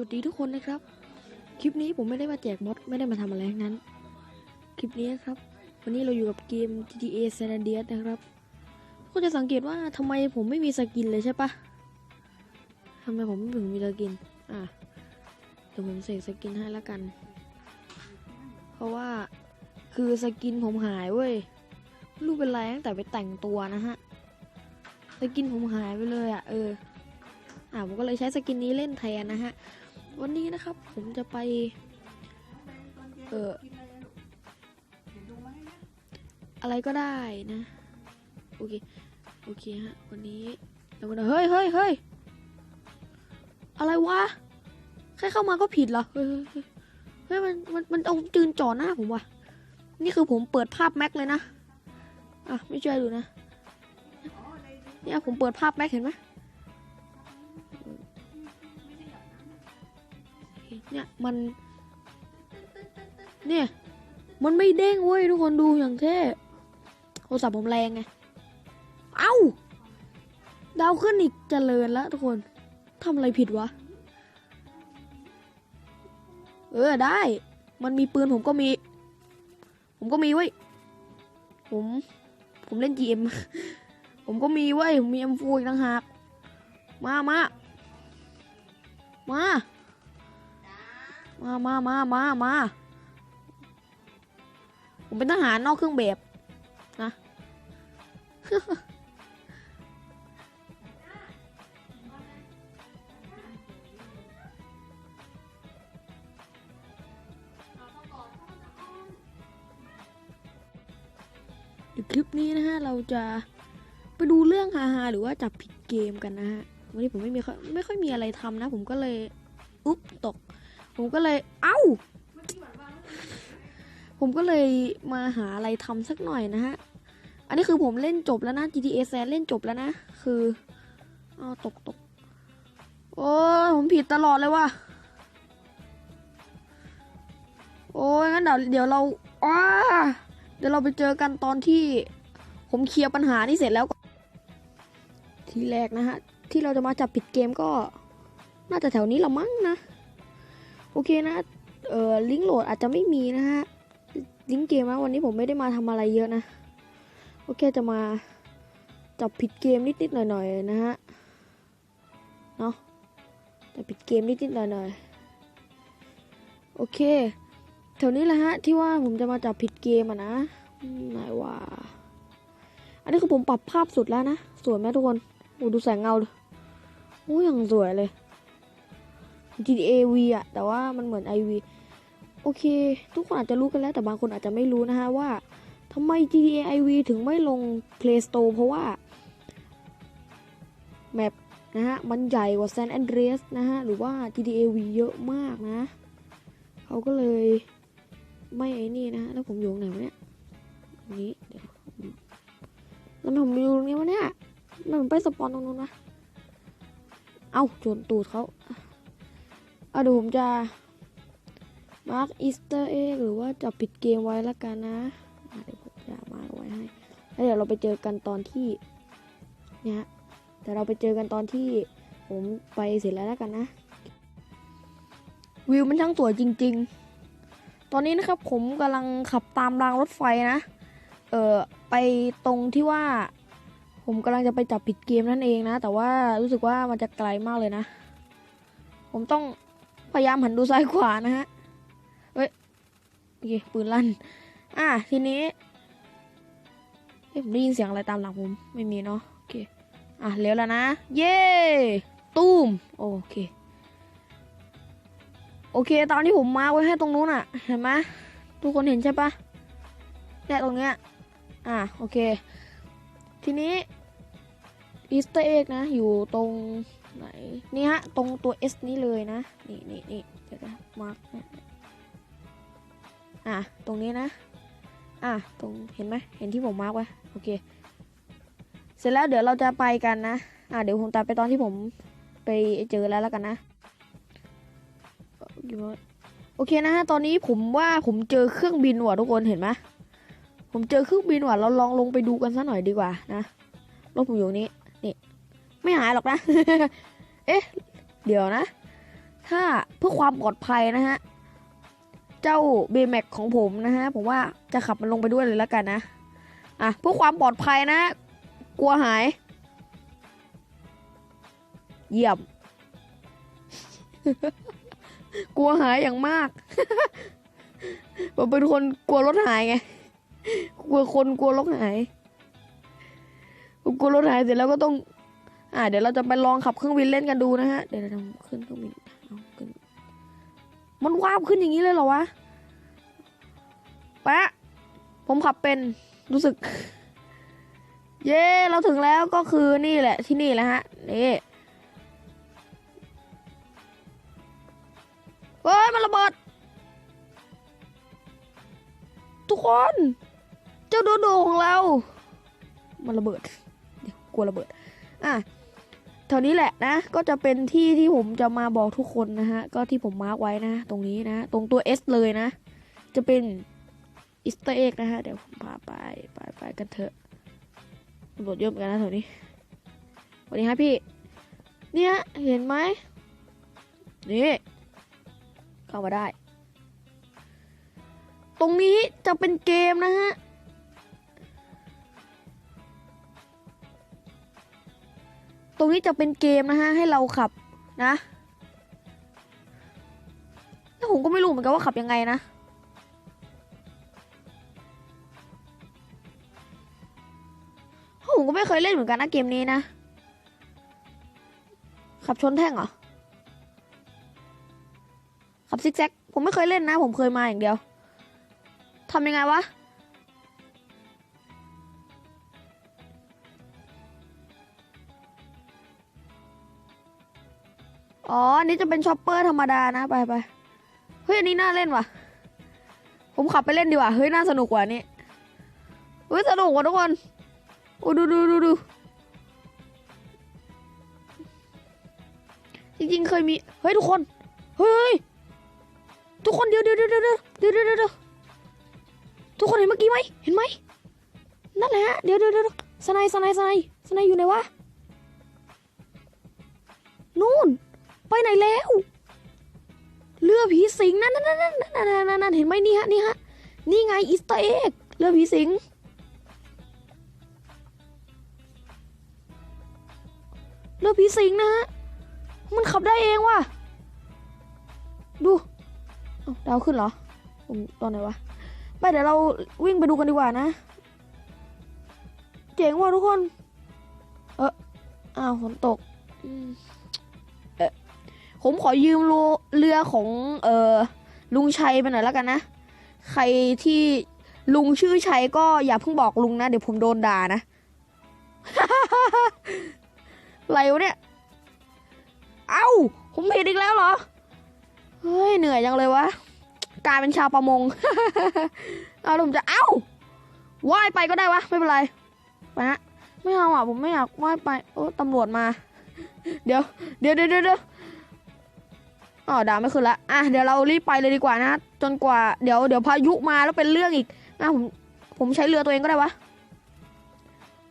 วัสดีทุกคนนะครับ คลิปนี้ผมไม่ได้มาแจกมอดไม่ได้มาทำอะไรทั้งนั้น คลิปนี้ครับ วันนี้เราอยู่กับเกม GTA San Andreas นะครับ ก็จะสังเกตว่าทำไมผมไม่มีสกินเลยใช่ปะทำไมผมไม่ถึงมีสกิน อะเดี๋ยวผมเสกสกินให้แล้วกัน เพราะว่าคือสกินผมหายเว้ยรู้เป็นไรตั้งแต่ไปแต่งตัวนะฮะสกินผมหายไปเลยอะเอออ่าผมก็เลยใช้สกินนี้เล่นแทนนะฮะ วันนี้นะครับ ผมจะไป เอออะไรก็ได้นะ โอเค โอเคฮะ วันนี้เราก็เฮ้ยเฮ้ยเฮ้ยอะไรวะ แค่เข้ามาก็ผิดเหรอเฮ้ยเฮ้ยเฮ้ยเฮ้ยมัน มัน มันเอาจืนจ่อหน้าผมว่ะ นี่คือผมเปิดภาพแม็กเลยนะ อะ ไม่เชื่อดูนะ เนี่ยผมเปิดภาพแม็กเห็นไหม เนี่ยมัน เนี่ย มันไม่เด้งเว้ยทุกคนดูอย่างเท่โทรศัพท์ผมแรงไง เอ้า ดาวขึ้นอีกเจริญแล้วทุกคนทำอะไรผิดวะ เออได้ มันมีปืนผมก็มี ผมก็มีเว้ย ผม ผมเล่น GM ผมก็มีเว้ย ผมมี M4 อีกต่างหาก มามามา มามามามามาผมเป็นทหารนอกเครื่องแบบนะคลิปนี้นะฮะ เราจะไปดูเรื่องฮาๆหรือว่าจับผิดเกมกันนะฮะ วันนี้ผมไม่มีไม่ค่อยมีอะไรทำนะ ผมก็เลย อุ๊บตก ผมก็เลย เอ้า ผมก็เลยมาหาอะไรทำสักหน่อยนะฮะ อันนี้คือผมเล่นจบแล้วนะ GTA San เล่นจบแล้วนะ คืออ้าวตกตก โอ้ผมผิดตลอดเลยว่ะ โอ้ยงั้นเดี๋ยวเดี๋ยวเราอ้าเดี๋ยวเราไปเจอกันตอนที่ ผมเคลียร์ปัญหานี่เสร็จแล้วทีแรกนะฮะ ที่เราจะมาจับผิดเกมก็ น่าจะแถวนี้ละมั้งนะ โอเคนะเอ่อลิงก์โหลดอาจจะไม่มีนะฮะลิงก์เกมนะวันนี้ผมไม่ได้มาทำอะไรเยอะนะโอเคจะมาจับผิดเกมนิดๆหน่อยๆนะฮะเนาะจับผิดเกมนิดๆหน่อยๆโอเคแถวนี้แหละฮะที่ว่าผมจะมาจับผิดเกมอะนะไหนว่าอันนี้คือผมปรับภาพสุดแล้วนะสวยไหมทุกคนโอ้ดูแสงเงาเลยโอ้ยังสวยเลย GTA V อะแต่ว่ามันเหมือน IV โอเค ทุกคนอาจจะรู้กันแล้วแต่บางคนอาจจะไม่รู้นะฮะว่าทำไม GTA IV ถึงไม่ลง Play Store เพราะว่าแมปนะฮะ มันใหญ่กว่า San Andreas นะฮะ หรือว่า GTA V เยอะมากนะ เขาก็เลยไม่ไอ้นี่นะฮะ แล้วผมอยู่ตรงไหนวะเนี่ย นี้เดี๋ยวแล้วทำไมผมอยู่ตรงนี้วะเนี่ยมผมไปสปอนตรงนู้นวะ เอ้า โจนตูดเขา เอาเดี๋ยวผมจะมาร์กอีสเตอร์เอหรือว่าจะปิดเกมไว้ละกันนะเดี๋ยวผมจะมาร์กไว้ให้แล้วเดี๋ยวเราไปเจอกันตอนที่เนี่ยแต่เราไปเจอกันตอนที่ผมไปเสร็จแล้วละกันนะ วิวมันช่างสวยจริง ๆ ตอนนี้นะครับผมกำลังขับตามรางรถไฟนะเออไปตรงที่ว่า ผมกำลังจะไปจับผิดเกมนั่นเองนะ แต่ว่ารู้สึกว่ามันจะไกลมากเลยนะ ผมต้อง พยายามหันดูซ้ายขวานะฮะเฮ้ยโอเคปืนลั่น อะทีนี้เอ๊ะผมได้ยินเสียงอะไรตามหลังผมไม่มีเนาะโอเคอะเลี้ยวแล้วนะ เย้ตูมโอเค โอเค ตอนที่ผมมาไว้ให้ตรงนู้นอะ เห็นไหมทุกคนเห็นใช่ปะเนี่ยตรงเนี้ยอะโอเค ทีนี้อีสเตอร์เอ็กนะ อยู่ตรง ไหนนี่ฮะ ตรงตัว S นี้เลยนะ นี่นี่นี่เดี๋ยวนะมาร์กอะ ตรงนี้นะ อะ ตรงเห็นไหมเห็นที่ผมมาร์กไว้โอเค เสร็จแล้วเดี๋ยวเราจะไปกันนะ อะ เดี๋ยวผมตัดไปตอนที่ผมไปเจอแล้วแล้วกันนะโอเคนะฮะ ตอนนี้ผมว่าผมเจอเครื่องบินว่ะทุกคนเห็นไหมผมเจอเครื่องบินว่ะ เราลองลงไปดูกันสักหน่อยดีกว่านะรถผมอยู่นี้ ไม่หายหรอกนะ เอ๊ะ เดี๋ยวนะ ถ้าเพื่อความปลอดภัยนะฮะ เจ้าเบแม็กของผมนะฮะ ผมว่าจะขับมันลงไปด้วยเลยแล้วกันนะ อะ เพื่อความปลอดภัยนะ กลัวหาย เยี่ยม กลัวหายอย่างมาก ผมเป็นคนกลัวรถหายไง กลัวคนกลัวรถหายกลัวรถหายเสร็จแล้วก็ต้อง อ่า เดี๋ยวเราจะไปลองขับเครื่องบินเล่นกันดูนะฮะ เดี๋ยวเราขึ้นเครื่องบินเอาขึ้น มันว้าบขึ้นอย่างนี้เลยเหรอวะแปะผมขับเป็น รู้สึก เย้ เราถึงแล้วก็คือนี่แหละที่นี่แหละฮะ นี่เฮ้ย มันระเบิด ทุกคน เจ้าโดโดของเรา มันระเบิด เดี๋ยวกลัวระเบิด อะ แถวนี้แหละนะ ก็จะเป็นที่ที่ผมจะมาบอกทุกคนนะฮะ ก็ที่ผมมาร์กไว้นะ ตรงนี้นะ ตรงตัว S เลยนะ จะเป็นอิสต์เอ็กนะฮะ เดี๋ยวผมพาไป ไปไปกันเถอะตำรวจเยอะเหมือนกันนะแถวนี้สวัสดีครับพี่ เนี่ย เห็นไหม นี่ เข้ามาได้ ตรงนี้จะเป็นเกมนะฮะ ตรงนี้จะเป็นเกมนะฮะให้เราขับนะแล้วผมก็ไม่รู้เหมือนกันว่าขับยังไงนะผมก็ไม่เคยเล่นเหมือนกันนะเกมนี้นะ ขับชนแท่งเหรอ ขับซิกแซกผมไม่เคยเล่นนะ ผมเคยมาอย่างเดียวทำยังไงวะ อ๋อ อันนี้จะเป็นช็อปเปอร์ธรรมดานะ ไปไปเฮ้ย อันนี้น่าเล่นว่ะ ผมขับไปเล่นดีกว่า เฮ้ย น่าสนุกกว่านี้เฮ้ย สนุกกว่าทุกคนโอ้ดูดูดูดูจริงๆ เคยมี เฮ้ย ทุกคน เฮ้ย ทุกคนเดี๋ยวเดี๋ยวเดี๋ยวเดี๋ยวเดี๋ยวเดี๋ยวเดี๋ยวทุกคนเห็นเมื่อกี้ไหม เห็นไหม นั่นแหละฮะเดี๋ยวเดี๋ยวเดี๋ยวสไนสไนสไนสไนอยู่ไหนวะ นู่น ไปไหนแล้ว เรือผีสิงนั่นนั่นนั่นนั่นนั่นนั่นนั่นเห็นไหมนี่ฮะนี่ฮะนี่ไงอีสเตอร์เอ็กเรือผีสิงเรือผีสิงนะฮะมันขับได้เองว่ะดูดาวขึ้นเหรอผมตอนไหนวะไปเดี๋ยวเราวิ่งไปดูกันดีกว่านะ เจ๋งว่ะทุกคน เอออ้าวฝนตกอืม ผมขอยืมเรือของเออลุงชัยไปหน่อยแล้วกันนะ ใครที่ลุงชื่อชัยก็อย่าเพิ่งบอกลุงนะ เดี๋ยวผมโดนด่านะไรวะเนี่ย เอ้า ผมผิดอีกแล้วเหรอ เฮ้ย เหนื่อยจังเลยวะ กลายเป็นชาวประมง เอาล้วผมจะ เอ้า ว่ายไปก็ได้วะ ไม่เป็นไร ไปฮะ ไม่เอาอะ ผมไม่อยากว่ายไป โอ้ตำรวจมา เดี๋ยว เดี๋ยวเดี๋ยวเดี๋ยว อ๋อดาวไม่ขึ้นละอะเดี๋ยวเรารีบไปเลยดีกว่านะ จนกว่าเดี๋ยวเดี๋ยวพายุมาแล้วเป็นเรื่องอีกอะผมผมใช้เรือตัวเองก็ได้วะ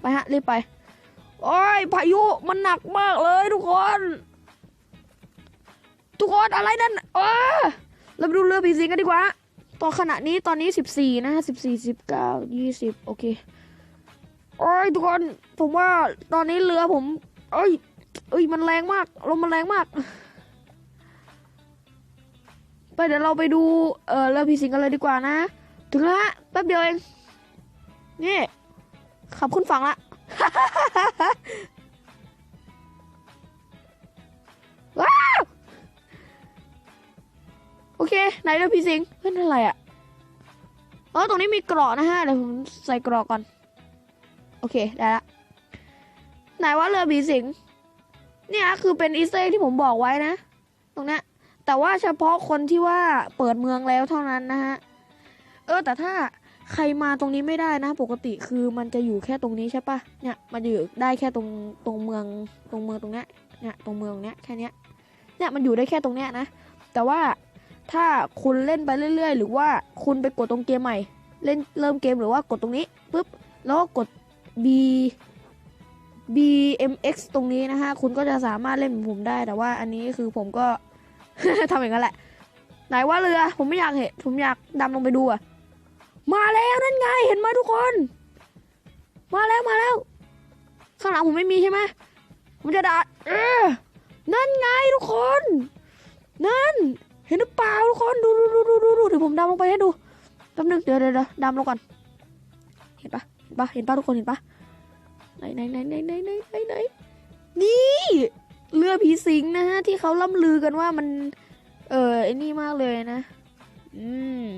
ไปฮะรีบไปโอ้ยพายุมันหนักมากเลยทุกคน ทุกคนอะไรนั่นเออเราไปดูเรือผีสิงกันดีกว่าตอนขณะนี้ตอนนี้สิบสี่นะสิบสี่สิบเก้ายี่สิบโอเคโอ้ยทุกคนผมว่าตอนนี้เรือผม เอ้ยเอ้ยมันแรงมากลมมันแรงมาก ไปเดี๋ยวเราไปดูเออเรือผีสิงกันเลยดีกว่านะ ถึงแล้วฮะแป๊บเดียวเอง นี่ ขับขึ้นฝั่งละว้าวโอเคไหนเรือผีสิงเฮ้ยนั่นอะไรอะเออตรงนี้มีเกราะนะฮะเดี๋ยวผมใส่เกราะก่อน โอเคได้ละไหนว่าเรือผีสิงเนี่ยคือเป็นอีสเตอร์ที่ผมบอกไว้นะ ตรงเนี้ย แต่ว่าเฉพาะคนที่ว่าเปิดเมืองแล้วเท่านั้นนะฮะ เออ แต่ถ้าใครมาตรงนี้ไม่ได้นะ ปกติคือมันจะอยู่แค่ตรงนี้ใช่ปะเนี่ย มันอยู่ได้แค่ตรงตรงเมืองตรงเมืองตรงเนี้ย เนี่ยตรงเมืองเนี้ยแค่เนี้ย เนี่ยมันอยู่ได้แค่ตรงเนี้ยนะ แต่ว่าถ้าคุณเล่นไปเรื่อย ๆ หรือว่าคุณไปกดตรงเกมใหม่ เล่นเริ่มเกมหรือว่ากดตรงนี้ปุ๊บแล้วก็กด B BMX ตรงนี้นะฮะ คุณก็จะสามารถเล่นเหมือนผมได้ แต่ว่าอันนี้คือผมก็ ทำอย่างนั้นแหละ ไหนว่าเรือ ผมไม่อยากเห็น ผมอยากดำลงไปดูอะมาแล้วนั่นไง เห็นไหมทุกคน มาแล้วมาแล้ว ข้างหลังผมไม่มีใช่ไหมผมจะดัดเนั่นไงทุกคน นั่น เห็นหรือเปล่าทุกคนดูดูดูดูดูเดี๋ยวผมดำลงไปให้ดูแป๊บนึงเดี๋ยวเดี๋ยวดำลงก่อน เห็นปะเห็นปะเห็นปะทุกคนเห็นปะไหนไหนไหนไหนไหนไหนไหนนี่ เรือผีสิงนะฮะที่เขาล่ำลือกันว่ามัน เออไอ้นี่มากเลยนะ อืม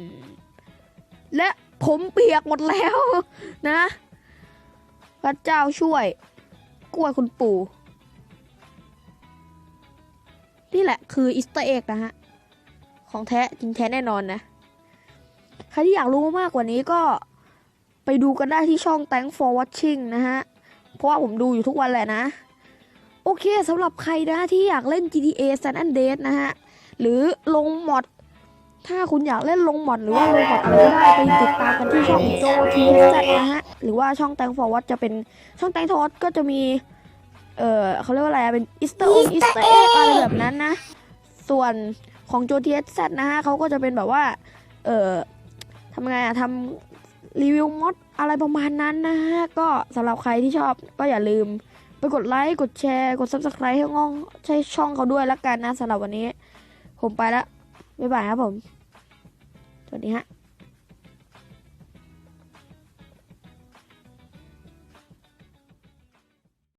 และผมเปียกหมดแล้วนะ พระเจ้าช่วย กล้วยคุณปู่ นี่แหละคืออิสต์เอ็กนะฮะ ของแท้จริงแท้แน่นอนนะ ใครที่อยากรู้มากกว่านี้ก็ไปดูกันได้ที่ช่อง Thank for watching นะฮะ เพราะว่าผมดูอยู่ทุกวันแหละนะ โอเคสำหรับใครนะที่อยากเล่น GTA San Andreas นะฮะ หรือลงมอด ถ้าคุณอยากเล่นลงมอดหรือว่าลงมอดอะไรก็ได้ไปติดตามกันที่ช่องโจทีเนะฮะ หรือว่าช่อง Thank for watch จะเป็นช่อง Thank for watch ก็จะมี เออเขาเรียกว่าอะไรอะเป็นอิสเตอร์องอิสเตอร์เอ็กอะไรแบบนั้นนะ ส่วนของโจทีเอสนะฮะเขาก็จะเป็นแบบว่า เออทำไงอะทำรีวิวมอดอะไรประมาณนั้นนะฮะ ก็สำหรับใครที่ชอบก็อย่าลืม ไปกดไลค์กดแชร์กด subscribe ให้ง่องใช้ช่องเขาด้วยละกันนะสำหรับวันนี้ ผมไปแล้วบ๊ายบายครับผม สวัสดีฮะ